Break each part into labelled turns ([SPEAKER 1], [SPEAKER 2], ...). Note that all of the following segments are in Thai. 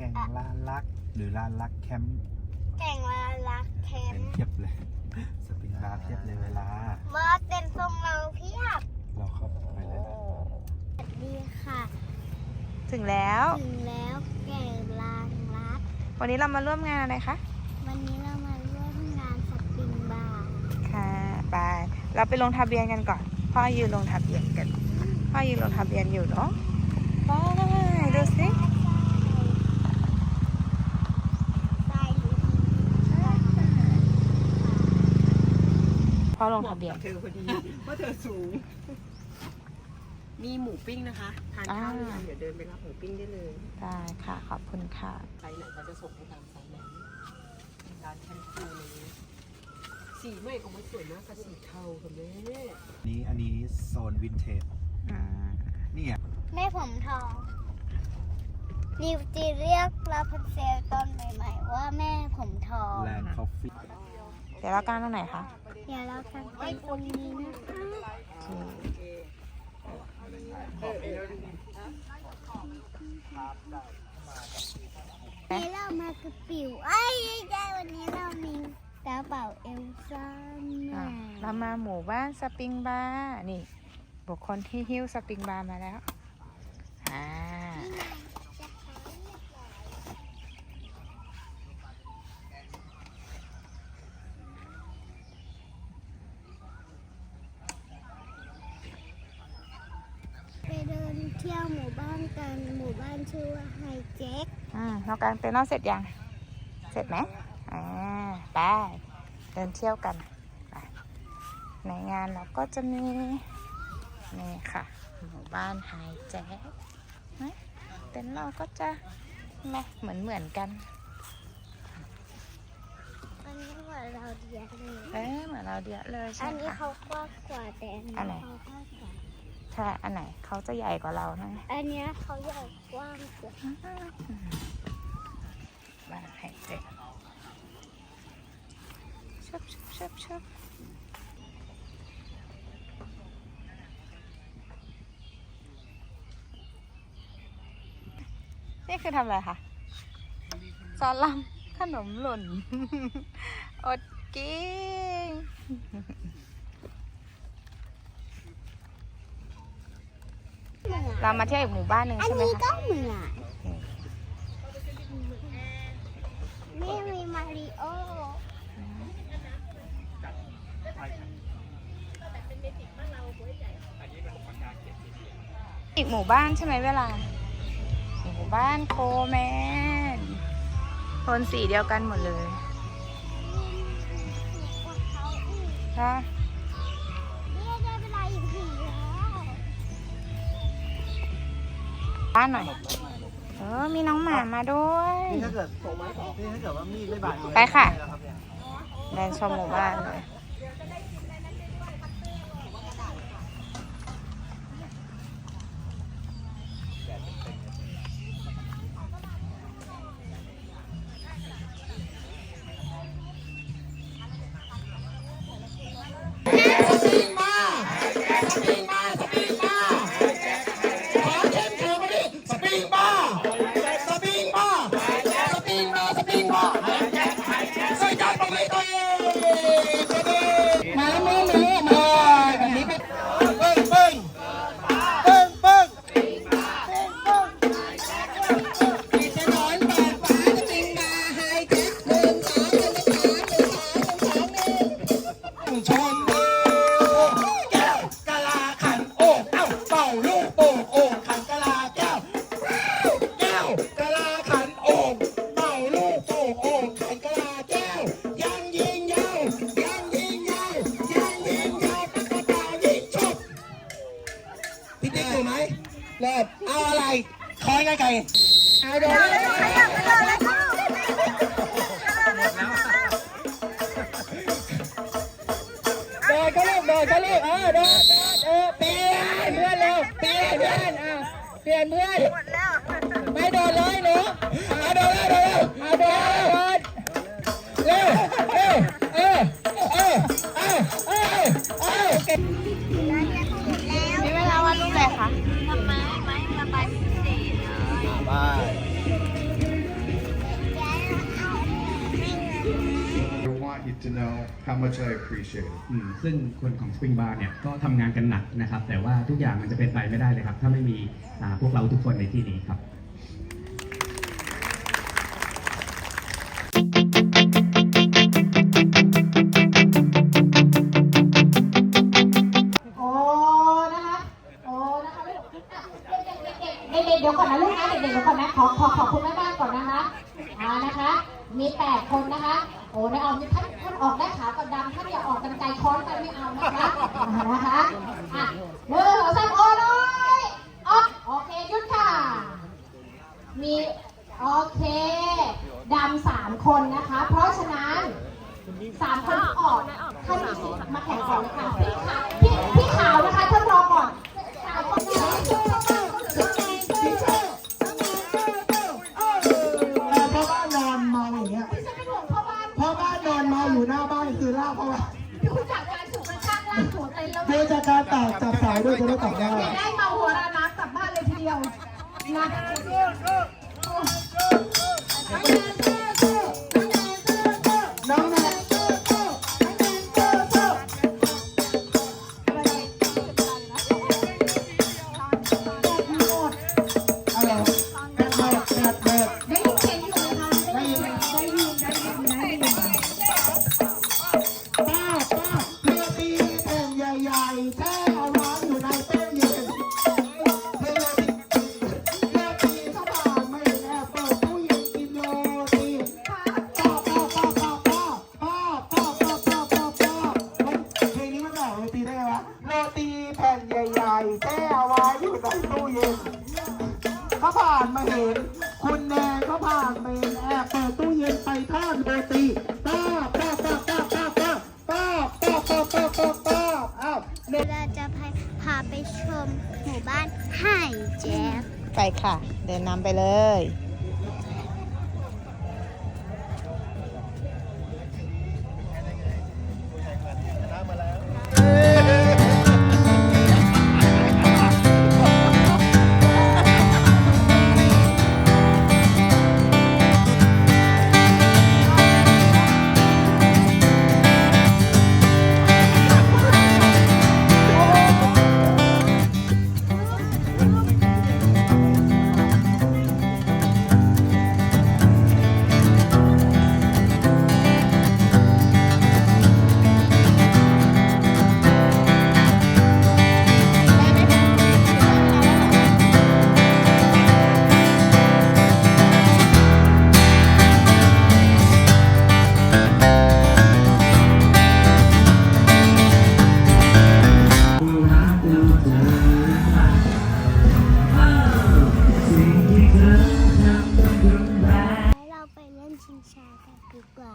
[SPEAKER 1] แก่งลานลัก หรือลานลักแคมป์
[SPEAKER 2] แก่งลาลักแค
[SPEAKER 1] เต็
[SPEAKER 2] ม
[SPEAKER 1] ม
[SPEAKER 2] ป์
[SPEAKER 1] เทียบเลย สปริงบาร์เทียบเลยเวลา
[SPEAKER 2] มาเต้นทรงเราเพียบ
[SPEAKER 1] เราเข้าไปเลยนะ
[SPEAKER 2] สวัสดีค่ะ
[SPEAKER 3] ถึงแล้ว
[SPEAKER 2] ถึงแล้วแก่งลานลัก
[SPEAKER 3] วันนี้เรามาร่วมงานอะไรคะ
[SPEAKER 2] วันนี้เรามาร่วมงานสปริงบาร์
[SPEAKER 3] ค่ะไปเราไปลงทะเบียนกันก่อน พ่อยืนลงทะเบียนกัน พ่อยืนลงทะเบียนอยู่เนาะไปดูสิ
[SPEAKER 2] ใช่หรือ
[SPEAKER 3] พ่อลงทะเบียน
[SPEAKER 4] เธอพอดีเพราะเธอสูง มีหมูปิ้งนะคะ ทานข้าวอยังเดี๋ยวเดินไปรับหมูปิ้งได้เลย
[SPEAKER 3] ได้ค่ะ ขอบคุณค่ะ
[SPEAKER 4] ไซส์ไหนเขาจะส่งให้ตามไซส์นั้นร้านแคมพูนี้สีใหม่ของมันสวยมากค่ะสีเทาค่ะแม่
[SPEAKER 1] นี่อันนี้โซนวินเทจ
[SPEAKER 3] อืม
[SPEAKER 1] เนี่ย
[SPEAKER 2] แม่ผมทอง นิวจีเรียกลาพันเซลตอนใหม่ๆว่าแม่ผมทอง
[SPEAKER 1] แลนด์คอฟฟี่
[SPEAKER 3] เดี๋ยวเรากางตรงไหนคะ
[SPEAKER 2] เดี๋ยวเรากันไปตรงนี้นะคะ
[SPEAKER 3] โอเค
[SPEAKER 2] นี่เรามากระปิวไอ้ยใช่วันนี้เรามีกระเป๋าเอลซ่า
[SPEAKER 3] อะ
[SPEAKER 2] มา
[SPEAKER 3] เรามาหมู่บ้านสปริงบาร์นี่ บุคคลที่หิ้วสปริงบาร์มาแล้ว อ่า
[SPEAKER 2] ไปเดินเที่ยว หมู่บ้านกันหมู่บ้านชื่อว่าไฮเจ็ค
[SPEAKER 3] อืมเรากางเต็นท์เราเสร็จยัง เสร็จไหมอ่าไปเดินเที่ยวกันไปในงานเราก็จะมี นี่ค่ะ หมู่บ้านไฮแจ๊คนะเต็นท์เราก็จะแม่เหมือนเหมือนๆกัน
[SPEAKER 2] อันนี้เหมือนเราเดียดเลย
[SPEAKER 3] เอ๊ะเหมือนเราเดียวเลย
[SPEAKER 2] อั
[SPEAKER 3] ใช่
[SPEAKER 2] นนี้
[SPEAKER 3] ค่ะ
[SPEAKER 2] เขากว้างกว่าแต่อันนี้
[SPEAKER 3] อันไหน
[SPEAKER 2] เขากว้างกว่า
[SPEAKER 3] ใช่อันไหนเขาจะใหญ่กว่าเรานะ
[SPEAKER 2] อันเนี้ยเขาใหญ่กว้างกว่า
[SPEAKER 3] บ้านไฮแจ๊คชับชับชับชับนี่คือทำอะไรคะสอนลำขนมหล่น อดกิน เรามาเที่ยวอีกหมู่บ้านหนึ่ง
[SPEAKER 2] อัน
[SPEAKER 3] ใช่ไหม
[SPEAKER 2] นี้
[SPEAKER 3] คะ
[SPEAKER 2] ก็เหมือนนี่มีมาริโอ
[SPEAKER 3] อีกหมู่บ้านใช่ไหมเวลา หมู่บ้านโคแมนโทนสีเดียวกันหมดเลย
[SPEAKER 2] กว่าเขาอีก
[SPEAKER 3] ค่ะ บ้านหน่อย เออ มีน้องหมามาด้วย
[SPEAKER 1] นี่ถ้าเกิดตกไม้ตกนี่ถ้าเกิดว่ามีดไม่บาดมือ
[SPEAKER 3] ไปค่ะ
[SPEAKER 1] ด้แล้วรับเนี่ย
[SPEAKER 3] เดินชมหมู่บ้านเลย
[SPEAKER 5] คอยไกลๆเอาโดนเลยโดนก็รีบโดนก็รีบเออโดนโดนเออเปลี่ยนเพื่อนเร็วเปลี่ยนเพื่อนอะเปลี่ยนเพื่อนไม่โดนเลยหนูเอาโดนเลยเอาโดนเอาโดนเร็วเร็ว
[SPEAKER 6] to know how much I appreciate it.
[SPEAKER 7] อืมซึ่งคนของ Spring Bar เนี่ยก็ทำงานกันหนักนะครับ แต่ว่าทุกอย่างมันจะเป็นไปไม่ได้เลยครับ ถ้าไม่มีอ่าพวกเราทุกคนในที่นี้ครับ
[SPEAKER 8] โอ้นะคะ โอ้นะคะลูกเด็กๆเด็กๆเด็กๆเดี๋ยวก่อนนะลูกนะ เด็กๆเดี๋ยวก่อนนะ ขอขอขอบคุณแม่บ้านก่อนนะคะอ่านะคะ มีแปดคนนะคะ โอ้ในออกมีท่านท่าน ออกได้ขาวกับดำท่านอย่าออกกันไกลค้อนไปไม่เอานะคะนะคะอะหนึ่งสองสามโอ้ยออกโอเคหยุดค่ะ มีโอเคดำสามคนนะคะ เพราะฉะนั้นสามคนที่ออกท่านมีสิทธิ์มาแข่งก่อนเลยค่ะพี่ขาวพี่ขาวนะคะท่านรอก่อนาน
[SPEAKER 5] คือลากพ่อบ้าน
[SPEAKER 8] ดูจากการถูกกระชากลากถูเต็นท์แล้ว
[SPEAKER 5] ดูจากการตากจับสายด้วยจะได้ตอบได้
[SPEAKER 8] อย่าได้เมาหัวราน้ำกลับบ้านเลยทีเดียวนะ เรา
[SPEAKER 2] จะพาพาไปชมหมู่บ้านไห่แจ๊บ
[SPEAKER 3] ไปค่ะ เดินนำไปเลย
[SPEAKER 2] ชิงชากันดีกว่า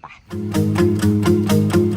[SPEAKER 2] ไป